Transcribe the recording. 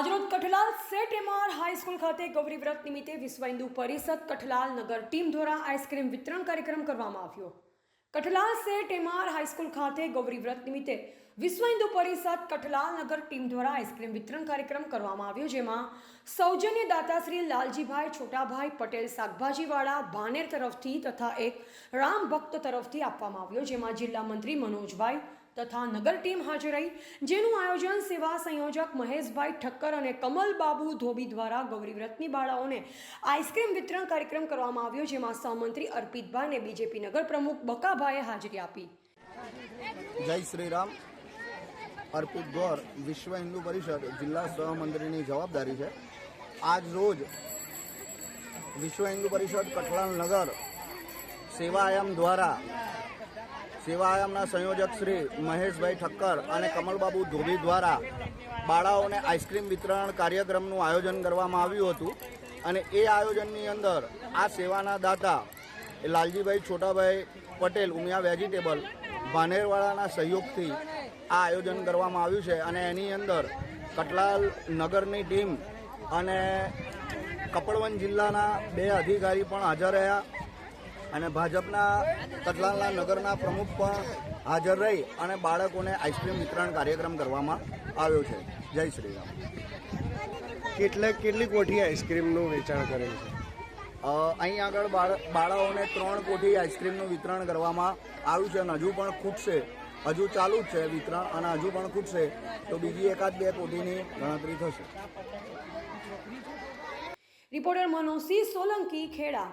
આજરોજ Kathlal set MR high school ખાતે ગૌરી વ્રત નિમિત્તે વિશ્વ હિન્દુ પરિષદ કઠલાલ નગર ટીમ દ્વારા આઈસ્ક્રીમ વિતરણ કાર્યક્રમ કરવામાં આવ્યો. કઠલાલ સેટ એમઆર હાઈસ્કૂલ ખાતે ગૌરી વ્રત નિમિત્તે વિશ્વ હિન્દુ પરિષદ કઠલાલ નગર ટીમ દ્વારા આઈસ્ક્રીમ વિતરણ કાર્યક્રમ કરવામાં આવ્યો, જેમાં સૌજન્ય દાતા શ્રી લાલજીભાઈ છોટાભાઈ પટેલ શાકભાજીવાળા ભાનેર તરફથી તથા એક રામ ભક્ત તરફથી આપવામાં આવ્યો, જેમાં જિલ્લા મંત્રી મનોજભાઈ તથા નગર ટીમ હાજર રહી. જેનું આયોજન સેવા સંયોજક મહેશભાઈ ઠક્કર અને કમલ બાબુ ધોબી દ્વારા ગૌરીવ્રતની બાળાઓને આઈસ્ક્રીમ વિતરણ કાર્યક્રમ કરવામાં આવ્યો, જેમાં સહમંત્રી અર્પિતભાઈ અને બીજેપી નગર પ્રમુખ બકાભાઈએ હાજરી આપી. જય શ્રી રામ. અર્પિત ગોર વિશ્વ હિન્દુ પરિષદ જિલ્લા સહમંત્રીની જવાબદારી છે. આજ રોજ વિશ્વ હિન્દુ પરિષદ કઠલાલ નગર સેવા આયામ દ્વારા સેવા આયામના સંયોજક શ્રી મહેશભાઈ ઠક્કર અને કમલબાબુ ધોબી દ્વારા બાળાઓને આઈસ્ક્રીમ વિતરણ કાર્યક્રમનું આયોજન કરવામાં આવ્યું હતું અને એ આયોજનની અંદર આ સેવાના દાતા લાલજીભાઈ છોટાભાઈ પટેલ ઉમિયા વેજીટેબલ ભાનેરવાળાના સહયોગથી આ આયોજન કરવામાં આવ્યું છે અને એની અંદર કટલાલ નગરની ટીમ અને કપડવન જિલ્લાના બે અધિકારી પણ હાજર રહ્યા અને ભાજપના કટલાલના નગરના પ્રમુખ પણ હાજર રહી અને બાળકોને આઈસ્ક્રીમ વિતરણ કાર્યક્રમ કરવામાં આવ્યો છે. જય શ્રી રામ. કેટલે કેટલી કોઠી આઈસ્ક્રીમનું વેચાણ કરેલ છે? અહીં આગળ બાળ, બાળાઓને ત્રણ કોઠી આઈસ્ક્રીમનું વિતરણ કરવામાં આવ્યું છે અને હજુ પણ ખૂટશે. હજુ ચાલુ જ છે વિતરણ અને હજુ પણ ખૂટશે. તો બીજી એકાદ બે કોઠીની ગણતરી થશે. રિપોર્ટર મનોસિંહ સોલંકી ખેડા.